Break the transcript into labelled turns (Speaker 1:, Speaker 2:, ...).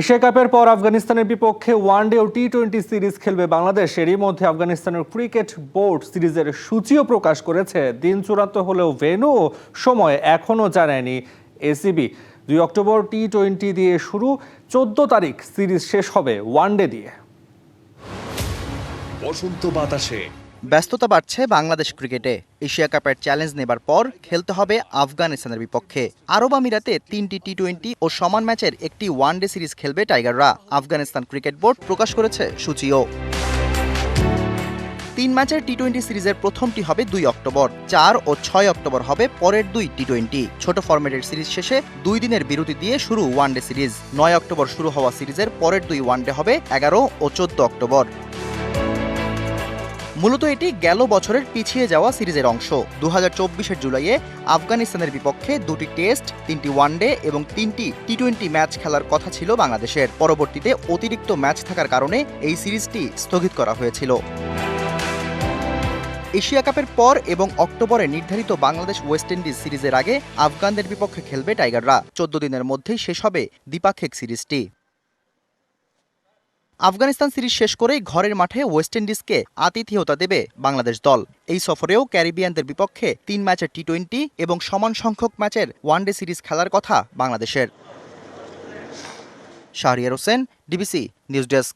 Speaker 1: Asia কাপের পর আফগানিস্তানের বিপক্ষে ওয়ানডে ও টি টোয়েন্টি সিরিজ খেলবে বাংলাদেশ। এরই মধ্যে আফগানিস্তানের ক্রিকেট বোর্ড সিরিজের সূচিও প্রকাশ করেছে। দিন চূড়ান্ত হলেও ভেনু সময় এখনও জানায়নি এসিবি দুই অক্টোবর টি টোয়েন্টি দিয়ে শুরু, চোদ্দ তারিখ সিরিজ শেষ হবে ওয়ানডে দিয়ে।
Speaker 2: বসন্ত বাতাসে
Speaker 3: ব্যস্ততা বাড়ছে বাংলাদেশ ক্রিকেটে। এশিয়া কাপের চ্যালেঞ্জ নেবার পর খেলতে হবে আফগানিস্তানের বিপক্ষে। আরব আমিরাতে তিনটি টি টোয়েন্টি ও সমান ম্যাচের একটি ওয়ানডে সিরিজ খেলবে টাইগাররা। আফগানিস্তান ক্রিকেট বোর্ড প্রকাশ করেছে সূচিও। তিন ম্যাচের টি টোয়েন্টি সিরিজের প্রথমটি হবে দুই অক্টোবর। চার ও ছয় অক্টোবর হবে পরের দুই টি টোয়েন্টি ছোট ফরম্যাটের সিরিজ শেষে দুই দিনের বিরতি দিয়ে শুরু ওয়ানডে সিরিজ। নয় অক্টোবর শুরু হওয়া সিরিজের পরের দুই ওয়ানডে হবে এগারো ও চোদ্দ অক্টোবর। মূলত এটি গেল বছরের পিছিয়ে যাওয়া সিরিজের অংশ। দু হাজার জুলাইয়ে আফগানিস্তানের বিপক্ষে দুটি টেস্ট, তিনটি ওয়ানডে এবং তিনটি টি টোয়েন্টি ম্যাচ খেলার কথা ছিল বাংলাদেশের। পরবর্তীতে অতিরিক্ত ম্যাচ থাকার কারণে এই সিরিজটি স্থগিত করা হয়েছিল। এশিয়া কাপের পর এবং অক্টোবরে নির্ধারিত বাংলাদেশ ওয়েস্ট ইন্ডিজ সিরিজের আগে আফগানদের বিপক্ষে খেলবে টাইগাররা। চোদ্দ দিনের মধ্যেই শেষ হবে দ্বিপাক্ষিক সিরিজটি। আফগানিস্তান সিরিজ শেষ করেই ঘরের মাঠে ওয়েস্ট ইন্ডিজকে আতিথেয়তা দেবে বাংলাদেশ দল। এই সফরেও ক্যারিবিয়ানদের বিপক্ষে তিন ম্যাচের টি টোয়েন্টি এবং সমান সংখ্যক ম্যাচের ওয়ানডে সিরিজ খেলার কথা বাংলাদেশের। Shahriar Hossain, DBC news desk.